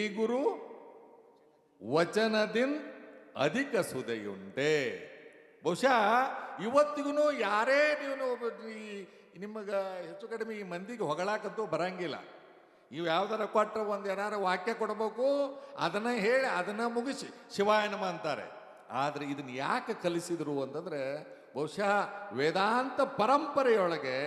ಶ್ರೀ ಗುರು ವಚನದಿನ್ ಅಧಿಕ ಸುದೆಯುಂಟೆ. ಬಹುಶಃ ಇವತ್ತಿಗೂ ಯಾರೇ ನೀವು ಈ ನಿಮಗೆ ಹೆಚ್ಚು ಕಡಿಮೆ ಈ ಮಂದಿಗೆ ಹೊಗಳಾಕಂತೂ ಬರಂಗಿಲ್ಲ. ನೀವು ಯಾವ್ದಾರ ಕೊಟ್ಟರೆ ಒಂದು ಏನಾರ ವಾಕ್ಯ ಕೊಡಬೇಕು, ಅದನ್ನ ಹೇಳಿ ಅದನ್ನ ಮುಗಿಸಿ ಶಿವಾಯನಮ ಅಂತಾರೆ. ಆದರೆ ಇದನ್ನ ಯಾಕೆ ಕಲಿಸಿದ್ರು ಅಂತಂದ್ರೆ ಬಹುಶಃ ವೇದಾಂತ ಪರಂಪರೆಯೊಳಗೆ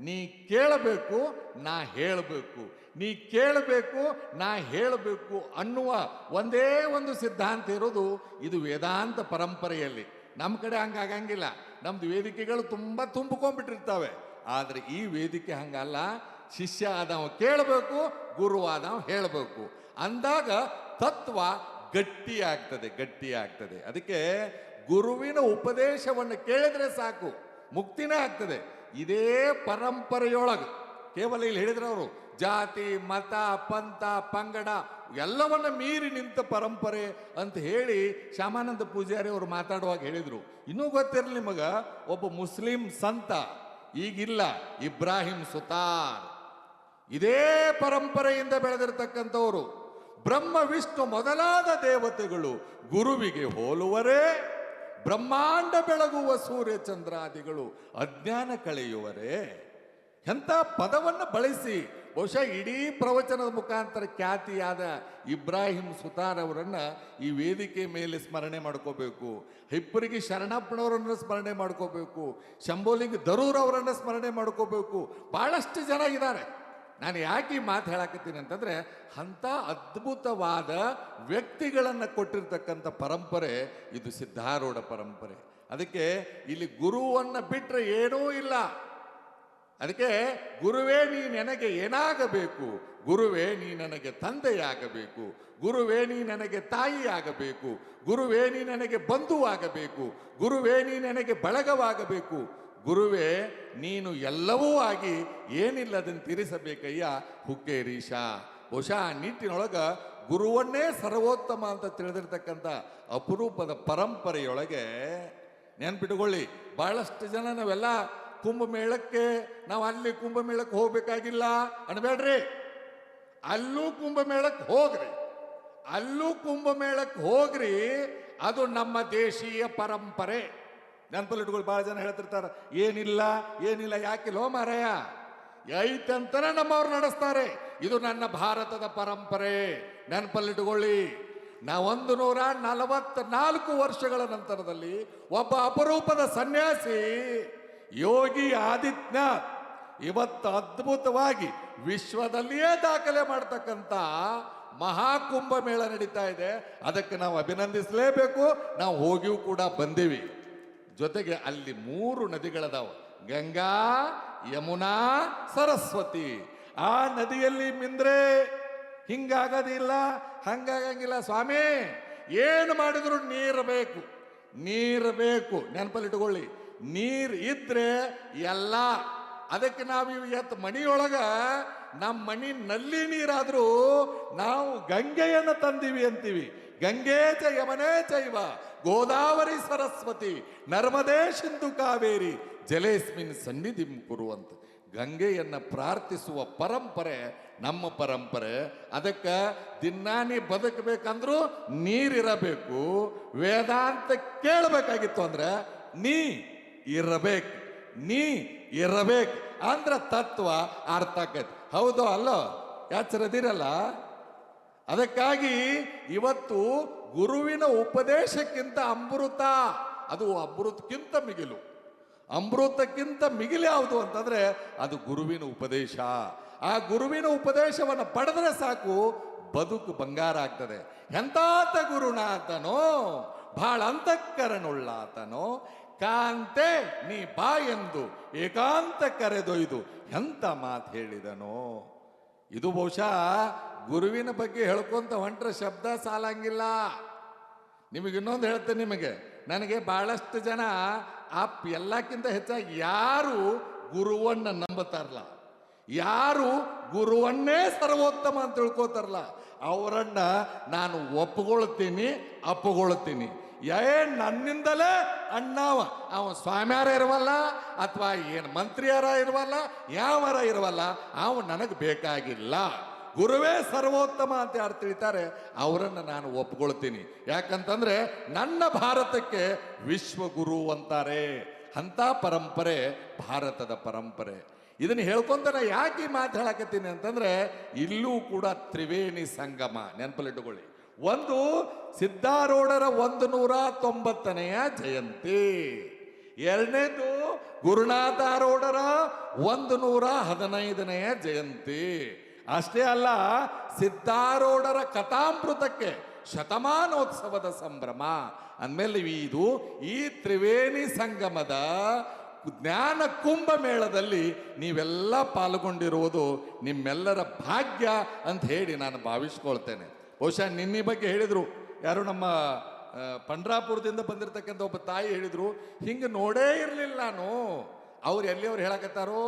ನೀ ಕೇಳಬೇಕು, ನಾ ಹೇಳಬೇಕು. ನೀ ಕೇಳಬೇಕು, ನಾ ಹೇಳಬೇಕು ಅನ್ನುವ ಒಂದೇ ಒಂದು ಸಿದ್ಧಾಂತ ಇರೋದು ಇದು ವೇದಾಂತ ಪರಂಪರೆಯಲ್ಲಿ. ನಮ್ಮ ಕಡೆ ಹಂಗಾಗಂಗಿಲ್ಲ. ನಮ್ದು ವೇದಿಕೆಗಳು ತುಂಬ ತುಂಬಿಕೊಂಡ್ಬಿಟ್ಟಿರ್ತವೆ. ಆದರೆ ಈ ವೇದಿಕೆ ಹಂಗಲ್ಲ. ಶಿಷ್ಯ ಆದವ ಕೇಳಬೇಕು, ಗುರು ಆದವ ಹೇಳಬೇಕು. ಅಂದಾಗ ತತ್ವ ಗಟ್ಟಿ ಆಗ್ತದೆ ಗಟ್ಟಿ ಆಗ್ತದೆ ಅದಕ್ಕೆ ಗುರುವಿನ ಉಪದೇಶವನ್ನು ಕೇಳಿದ್ರೆ ಸಾಕು, ಮುಕ್ತಿನೇ ಆಗ್ತದೆ. ಇದೇ ಪರಂಪರೆಯೊಳಗೆ. ಕೇವಲ ಇಲ್ಲಿ ಹೇಳಿದ್ರೆ ಅವರು ಜಾತಿ, ಮತ, ಪಂಥ, ಪಂಗಡ ಎಲ್ಲವನ್ನ ಮೀರಿ ನಿಂತ ಪರಂಪರೆ ಅಂತ ಹೇಳಿ ಶ್ಯಾಮಾನಂದ ಪೂಜಾರಿ ಅವರು ಮಾತಾಡುವಾಗ ಹೇಳಿದರು. ಇನ್ನೂ ಗೊತ್ತಿರಲಿ ನಿಮಗ, ಒಬ್ಬ ಮುಸ್ಲಿಂ ಸಂತ, ಈಗಿಲ್ಲ, ಇಬ್ರಾಹಿಂ ಸುತಾರ್. ಇದೇ ಪರಂಪರೆಯಿಂದ ಬೆಳೆದಿರ್ತಕ್ಕಂಥವರು. ಬ್ರಹ್ಮ ವಿಷ್ಣು ಮೊದಲಾದ ದೇವತೆಗಳು ಗುರುವಿಗೆ ಹೋಲುವರೇ ಬ್ರಹ್ಮಾಂಡ ಬೆಳಗುವ ಸೂರ್ಯ ಚಂದ್ರಾದಿಗಳು ಅಜ್ಞಾನ ಕಳೆಯುವರೇ. ಎಂಥ ಪದವನ್ನು ಬಳಸಿ, ಬಹುಶಃ ಇಡೀ ಪ್ರವಚನದ ಮುಖಾಂತರ ಖ್ಯಾತಿಯಾದ ಇಬ್ರಾಹಿಂ ಸುತಾರ್ ಅವರನ್ನು ಈ ವೇದಿಕೆ ಮೇಲೆ ಸ್ಮರಣೆ ಮಾಡ್ಕೋಬೇಕು. ಹಿಪ್ಪರಿಗೆ ಶರಣಪ್ಪನವರನ್ನ ಸ್ಮರಣೆ ಮಾಡ್ಕೋಬೇಕು. ಶಂಭೋಲಿಂಗ್ ದರೂರ್ ಅವರನ್ನು ಸ್ಮರಣೆ ಮಾಡ್ಕೋಬೇಕು. ಬಹಳಷ್ಟು ಜನ ಇದ್ದಾರೆ. ನಾನು ಯಾಕೆ ಈ ಮಾತು ಹೇಳಾಕತ್ತೀನಿ ಅಂತಂದ್ರೆ ಅಂಥ ಅದ್ಭುತವಾದ ವ್ಯಕ್ತಿಗಳನ್ನು ಕೊಟ್ಟಿರ್ತಕ್ಕಂಥ ಪರಂಪರೆ ಇದು ಸಿದ್ಧಾರೂಢ ಪರಂಪರೆ. ಅದಕ್ಕೆ ಇಲ್ಲಿ ಗುರುವನ್ನು ಬಿಟ್ಟರೆ ಏನೂ ಇಲ್ಲ. ಅದಕ್ಕೆ ಗುರುವೇ ನೀ ನನಗೆ ಏನಾಗಬೇಕು? ಗುರುವೇ ನೀ ನನಗೆ ತಂದೆಯಾಗಬೇಕು. ಗುರುವೇ ನೀ ನನಗೆ ತಾಯಿಯಾಗಬೇಕು. ಗುರುವೇ ನೀ ನನಗೆ ಬಂಧುವಾಗಬೇಕು. ಗುರುವೇ ನೀ ನನಗೆ ಬಳಗವಾಗಬೇಕು. ಗುರುವೇ, ನೀನು ಎಲ್ಲವೂ ಆಗಿ ಏನಿಲ್ಲದನ್ನು ತೀರಿಸಬೇಕಯ್ಯ? ಹುಕ್ಕೇರೀಶ ಬಹುಶಃ ಆ ನಿಟ್ಟಿನೊಳಗೆ ಗುರುವನ್ನೇ ಸರ್ವೋತ್ತಮ ಅಂತ ತಿಳಿದಿರ್ತಕ್ಕಂಥ ಅಪರೂಪದ ಪರಂಪರೆಯೊಳಗೆ ನೆನ್ಪಿಟ್ಕೊಳ್ಳಿ. ಬಹಳಷ್ಟು ಜನ ನಾವೆಲ್ಲ ಕುಂಭಮೇಳಕ್ಕೆ, ನಾವು ಅಲ್ಲಿ ಕುಂಭಮೇಳಕ್ಕೆ ಹೋಗ್ಬೇಕಾಗಿಲ್ಲ. ಅನ್ಬೇಡ್ರಿ. ಅಲ್ಲೂ ಕುಂಭಮೇಳಕ್ಕೆ ಹೋಗ್ರಿ. ಅಲ್ಲೂ ಕುಂಭಮೇಳಕ್ಕೆ ಹೋಗ್ರಿ. ಅದು ನಮ್ಮ ದೇಶೀಯ ಪರಂಪರೆ. ನೆನಪಲ್ಲಿಟ್ಕೊಳ್ಳಿ ಭಾಳ ಜನ ಹೇಳ್ತಿರ್ತಾರೆ, ಏನಿಲ್ಲ ಏನಿಲ್ಲ ಯಾಕಿಲ್ಲ ಹೋ ಮಾರಾಯ? ಐತಂತನೇ ನಮ್ಮವ್ರು ನಡೆಸ್ತಾರೆ. ಇದು ನನ್ನ ಭಾರತದ ಪರಂಪರೆ. ನೆನಪಲ್ಲಿಟ್ಕೊಳ್ಳಿ ಒಂದು ನೂರ ನಲವತ್ನಾಲ್ಕು ವರ್ಷಗಳ ನಂತರದಲ್ಲಿ ಒಬ್ಬ ಅಪರೂಪದ ಸನ್ಯಾಸಿ ಯೋಗಿ ಆದಿತ್ಯನಾಥ್ ಇವತ್ತು ಅದ್ಭುತವಾಗಿ ವಿಶ್ವದಲ್ಲಿಯೇ ದಾಖಲೆ ಮಾಡ್ತಕ್ಕಂಥ ಮಹಾಕುಂಭ ಮೇಳ ನಡೀತಾ ಇದೆ. ಅದಕ್ಕೆ ನಾವು ಅಭಿನಂದಿಸಲೇಬೇಕು. ನಾವು ಹೋಗಿಯೂ ಕೂಡ ಬಂದೀವಿ. ಜೊತೆಗೆ ಅಲ್ಲಿ ಮೂರು ನದಿಗಳದಾವ. ಗಂಗಾ, ಯಮುನಾ, ಸರಸ್ವತಿ. ಆ ನದಿಯಲ್ಲಿ ಮಿಂದ್ರೆ ಹಿಂಗಾಗೋದಿಲ್ಲ, ಹಂಗಾಗಂಗಿಲ್ಲ ಸ್ವಾಮಿ. ಏನು ಮಾಡಿದ್ರು ನೀರು ಬೇಕು. ನೀರು ಬೇಕು. ನೆನಪಲ್ಲಿಟ್ಕೊಳ್ಳಿ ನೀರು ಇದ್ರೆ ಎಲ್ಲ. ಅದಕ್ಕೆ ನಾವು ಇವತ್ ಮಣಿಯೊಳಗ ನಮ್ಮ ಮಣಿ ನಲ್ಲಿ ನೀರಾದರೂ ನಾವು ಗಂಗೆಯನ್ನು ತಂದೀವಿ ಅಂತೀವಿ. ಗಂಗೆ ಯಮನೇ ಚೈವ, ಗೋದಾವರಿ ಸರಸ್ವತಿ, ನರ್ಮದೇ ಸಿಂಧು ಕಾವೇರಿ, ಜಲೇಸ್ಮಿನ್ ಸನ್ನಿಧಿ ಕುರುವಂತ. ಗಂಗೆಯನ್ನು ಪ್ರಾರ್ಥಿಸುವ ಪರಂಪರೆ, ನಮ್ಮ ಪರಂಪರೆ, ಅದಕ್ಕೆ ದಿನಾನಿ ಬದುಕಬೇಕಂದ್ರೂ ನೀರಿರಬೇಕು. ವೇದಾಂತ ಕೇಳಬೇಕಾಗಿತ್ತು ಅಂದ್ರೆ ನೀ ಇರಬೇಕು ನೀ ಇರಬೇಕು ಅಂದ್ರೆ ತತ್ವ ಅರ್ಥ ಆಕೈತಿ. ಹೌದು ಅಲ್ಲೋ? ಯಾಚರದಿರಲ್ಲ ಅದಕ್ಕಾಗಿ ಇವತ್ತು ಗುರುವಿನ ಉಪದೇಶಕ್ಕಿಂತ ಅಮೃತ, ಅದು ಅಮೃತಕ್ಕಿಂತ ಮಿಗಿಲು. ಅಮೃತಕ್ಕಿಂತ ಮಿಗಿಲು ಯಾವುದು ಅಂತಂದ್ರೆ ಅದು ಗುರುವಿನ ಉಪದೇಶ. ಆ ಗುರುವಿನ ಉಪದೇಶವನ್ನು ಪಡೆದ್ರೆ ಸಾಕು, ಬದುಕು ಬಂಗಾರ ಆಗ್ತದೆ. ಎಂತಾತ ಗುರುನಾಥನೋ ಬಹಳ ಅಂತಃಕರಣುಳ್ಳಾತನೋ, ಕಾಂತೆ ನೀ ಬಾ ಎಂದು ಏಕಾಂತ ಕರೆದೊಯ್ದು ಎಂತ ಮಾತು ಹೇಳಿದನೋ. ಇದು ಬಹುಶಃ ಗುರುವಿನ ಬಗ್ಗೆ ಹೇಳ್ಕೊಂತ ಹೊಂಟ್ರ ಶಬ್ದ ಸಾಲಂಗಿಲ್ಲ. ನಿಮಗೆ ಇನ್ನೊಂದು ಹೇಳ್ತೇನೆ ನಿಮಗೆ. ನನಗೆ ಬಹಳಷ್ಟು ಜನ ಅಪ್ ಎಲ್ಲಕ್ಕಿಂತ ಹೆಚ್ಚಾಗಿ ಯಾರು ಗುರುವನ್ನ ನಂಬುತ್ತಾರಲ್ಲ ಯಾರು ಗುರುವನ್ನೇ ಸರ್ವೋತ್ತಮ ಅಂತ ತಿಳ್ಕೊತಾರಲ್ಲ. ಅವರನ್ನ ನಾನು ಒಪ್ಕೊಳ್ತೀನಿ, ಅಪ್ಪಗೊಳ್ತೀನಿ. ಏ, ನನ್ನಿಂದಲೇ ಅಣ್ಣಾವ. ಅವ ಸ್ವಾಮ್ಯಾರ ಇರವಲ್ಲ, ಅಥವಾ ಏನು ಮಂತ್ರಿಯಾರ ಇರವಲ್ಲ, ಯಾವರ ಇರವಲ್ಲ, ಅವ ನನಗೆ ಬೇಕಾಗಿಲ್ಲ. ಗುರುವೇ ಸರ್ವೋತ್ತಮ ಅಂತ ಯಾರು ತಿಳಿತಾರೆ? ಅವರನ್ನು ನಾನು ಒಪ್ಕೊಳ್ತೀನಿ. ಯಾಕಂತಂದ್ರೆ ನನ್ನ ಭಾರತಕ್ಕೆ ವಿಶ್ವಗುರು ಅಂತಾರೆ. ಅಂತ ಪರಂಪರೆ ಭಾರತದ ಪರಂಪರೆ. ಇದನ್ನ ಹೇಳ್ಕೊಂತ ನಾ ಯಾಕೆ ಈ ಮಾತು ಹೇಳಕತ್ತೀನಿ ಅಂತಂದ್ರೆ ಇಲ್ಲೂ ಕೂಡ ತ್ರಿವೇಣಿ ಸಂಗಮ ನೆನಪಲ್ಲಿಟ್ಟುಕೊಳ್ಳಿ. ಒಂದು ಸಿದ್ಧಾರೂಢರ ಒಂದು ನೂರ ತೊಂಬತ್ತನೆಯ ಜಯಂತಿ. ಎರಡನೇದು ಗುರುನಾಥಾರೂಢರ ಒಂದು ನೂರ ಹದಿನೈದನೆಯ ಜಯಂತಿ. ಅಷ್ಟೇ ಅಲ್ಲ, ಸಿದ್ಧಾರೂಢರ ಕಥಾಮೃತಕ್ಕೆ ಶತಮಾನೋತ್ಸವದ ಸಂಭ್ರಮ. ಅಂದಮೇಲೆ ಇದು ಈ ತ್ರಿವೇಣಿ ಸಂಗಮದ ಜ್ಞಾನ ಕುಂಭ ಮೇಳದಲ್ಲಿ ನೀವೆಲ್ಲ ಪಾಲ್ಗೊಂಡಿರುವುದು ನಿಮ್ಮೆಲ್ಲರ ಭಾಗ್ಯ ಅಂತ ಹೇಳಿ ನಾನು ಭಾವಿಸ್ಕೊಳ್ತೇನೆ. ಬಹುಶಃ ನಿನ್ನೆ ಬಗ್ಗೆ ಹೇಳಿದರು. ಯಾರು ನಮ್ಮ ಪಂಡ್ರಾಪುರದಿಂದ ಬಂದಿರತಕ್ಕಂಥ ಒಬ್ಬ ತಾಯಿ ಹೇಳಿದರು, ಹಿಂಗೆ ನೋಡೇ ಇರಲಿಲ್ಲ ನಾನು. ಅವ್ರು ಎಲ್ಲಿಯವ್ರು ಹೇಳಕತ್ತಾರೋ?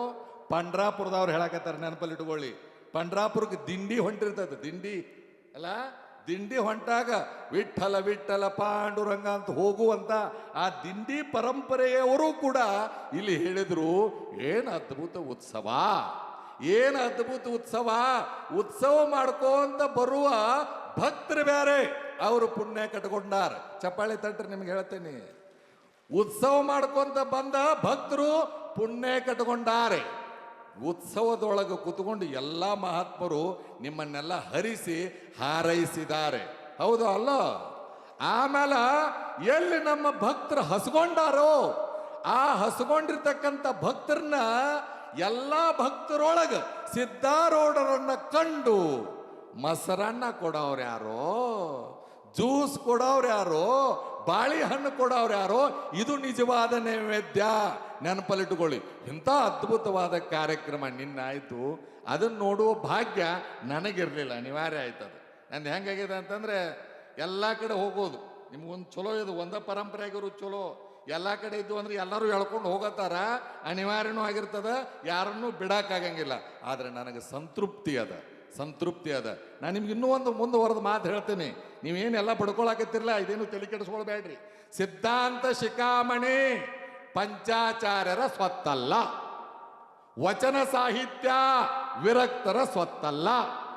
ಪಂಡ್ರಾಪುರದವ್ರು ಹೇಳಕತ್ತಾರೆ ನೆನಪಲ್ಲಿ ಇಟ್ಕೊಳ್ಳಿ. ಪಂಡ್ರಾಪುರಕ್ಕೆ ದಿಂಡಿ ಹೊಂಟಿರ್ತದೆ ದಿಂಡಿ. ಅಲ್ಲ, ದಿಂಡಿ ಹೊಂಟಾಗ ವಿಠಲ ವಿಠಲ ಪಾಂಡುರಂಗ ಅಂತ ಹೋಗುವಂತ ಆ ದಿಂಡಿ ಪರಂಪರೆಯವರು ಕೂಡ ಇಲ್ಲಿ ಹೇಳಿದ್ರು, ಏನು ಅದ್ಭುತ ಉತ್ಸವ? ಏನು ಅದ್ಭುತ ಉತ್ಸವ? ಉತ್ಸವ ಮಾಡ್ಕೊಂತ ಬರುವ ಭಕ್ತರು ಬೇರೆ ಅವರು ಪುಣ್ಯ ಕಟ್ಕೊಂಡಾರ. ಚಪ್ಪಾಳಿ ತಟ್ರಿ ನಿಮ್ಗೆ ಹೇಳ್ತೇನೆ. ಉತ್ಸವ ಮಾಡ್ಕೊಂತ ಬಂದ ಭಕ್ತರು ಪುಣ್ಯ ಕಟ್ಕೊಂಡಾರೆ. ಉತ್ಸವದೊಳಗೆ ಕೂತ್ಕೊಂಡು ಎಲ್ಲ ಮಹಾತ್ಮರು ನಿಮ್ಮನ್ನೆಲ್ಲ ಹರಿಸಿ ಹಾರೈಸಿದ್ದಾರೆ. ಹೌದು ಅಲ್ಲ? ಆಮೇಲೆ ಎಲ್ಲಿ ನಮ್ಮ ಭಕ್ತರು ಹಸ್ಕೊಂಡಾರೋ, ಆ ಹಸ್ಕೊಂಡಿರ್ತಕ್ಕಂಥ ಭಕ್ತರನ್ನ ಎಲ್ಲ ಭಕ್ತರೊಳಗ ಸಿದ್ಧಾರೂಢರನ್ನ ಕಂಡು ಮೊಸರನ್ನ ಕೊಡೋರು ಯಾರೋ, ಜ್ಯೂಸ್ ಕೊಡೋರು ಯಾರೋ ಬಾಳೆಹಣ್ಣು ಕೊಡೋರು ಯಾರೋ, ಇದು ನಿಜವಾದ ನೈವೇದ್ಯ. ನೆನಪಲ್ಲಿಟ್ಟುಕೊಳ್ಳಿ. ಇಂಥ ಅದ್ಭುತವಾದ ಕಾರ್ಯಕ್ರಮ ನಿನ್ನಾಯಿತು ಅದನ್ನು ನೋಡುವ ಭಾಗ್ಯ ನನಗಿರಲಿಲ್ಲ. ಅನಿವಾರ್ಯ ಆಯ್ತದು ನಂದು ಹೆಂಗಾಗಿದೆ ಅಂತಂದ್ರೆ, ಎಲ್ಲ ಕಡೆ ಹೋಗೋದು. ನಿಮ್ಗೊಂದು ಚಲೋ ಇದು. ಒಂದ ಪರಂಪರೆ ಆಗಿರೋ ಚಲೋ. ಎಲ್ಲ ಕಡೆ ಇದ್ದು ಅಂದ್ರೆ ಎಲ್ಲರೂ ಎಳ್ಕೊಂಡು ಹೋಗತ್ತಾರ. ಅನಿವಾರ್ಯನೂ ಆಗಿರ್ತದ. ಯಾರನ್ನೂ ಬಿಡಕ್ಕಾಗಂಗಿಲ್ಲ ಆದರೆ ನನಗೆ ಸಂತೃಪ್ತಿ ಅದ. ಸಂತೃಪ್ತಿ ಅದ. ನಾನು ನಿಮ್ಗೆ ಇನ್ನೂ ಒಂದು ಮುಂದುವರೆದ ಮಾತು ಹೇಳ್ತೀನಿ. ನೀವೇನೆಲ್ಲ ಪಡ್ಕೊಳಕತ್ತಿರಲ್ಲ ಇದೇನು ತಲೆ ಕೆಡಿಸ್ಕೊಳ್ಬೇಡ್ರಿ. ಸಿದ್ಧಾಂತ ಶಿಖಾಮಣಿ ಪಂಚಾಚಾರ್ಯರ ಸ್ವತ್ತಲ್ಲ. ವಚನ ಸಾಹಿತ್ಯ ವಿರಕ್ತರ ಸ್ವತ್ತಲ್ಲ.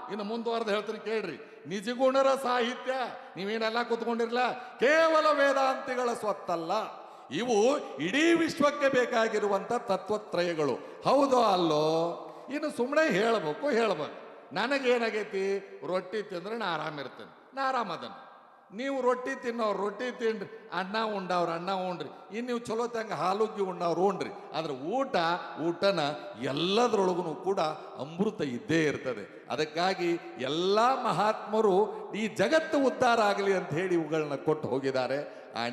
ಇನ್ನು ಮುಂದುವರೆದು ಹೇಳ್ತೀನಿ ಕೇಳ್ರಿ. ನಿಜಗುಣರ ಸಾಹಿತ್ಯ, ನೀವೇನೆಲ್ಲ ಕೂತ್ಕೊಂಡಿರಲ್ಲ ಕೇವಲ ವೇದಾಂತಿಗಳ ಸ್ವತ್ತಲ್ಲ. ಇವು ಇಡೀ ವಿಶ್ವಕ್ಕೆ ಬೇಕಾಗಿರುವಂಥ ತತ್ವತ್ರಯಗಳು. ಹೌದೋ ಅಲ್ಲೋ? ಇನ್ನು ಸುಮ್ಮನೆ ಹೇಳಬೇಕು, ಹೇಳ್ಬೇಕು. ನನಗೇನಾಗೈತಿ? ರೊಟ್ಟಿ ತಿಂದ್ರೆ ನಾ ಆರಾಮಿರ್ತೇನೆ ನಾ ಆರಾಮದನ ನೀವು ರೊಟ್ಟಿ ತಿನ್ನೋರು ರೊಟ್ಟಿ ತಿನ್ರಿ ಅನ್ನ ಉಂಡವ್ರು ಅನ್ನ ಉಣ್ರಿ ಇನ್ನು ನೀವು ಚಲೋ ತಂಗ ಹಾಲುಗ್ಗಿ ಉಂಡವ್ರು ಉಣ್ರಿ ಆದ್ರೆ ಊಟ, ಊಟನ ಎಲ್ಲದರೊಳಗೂ ಕೂಡ ಅಮೃತ ಇದ್ದೇ ಇರ್ತದೆ. ಅದಕ್ಕಾಗಿ ಎಲ್ಲ ಮಹಾತ್ಮರು ಈ ಜಗತ್ತು ಉದ್ಧಾರ ಆಗಲಿ ಅಂತ ಹೇಳಿ ಇವುಗಳನ್ನ ಕೊಟ್ಟು ಹೋಗಿದ್ದಾರೆ.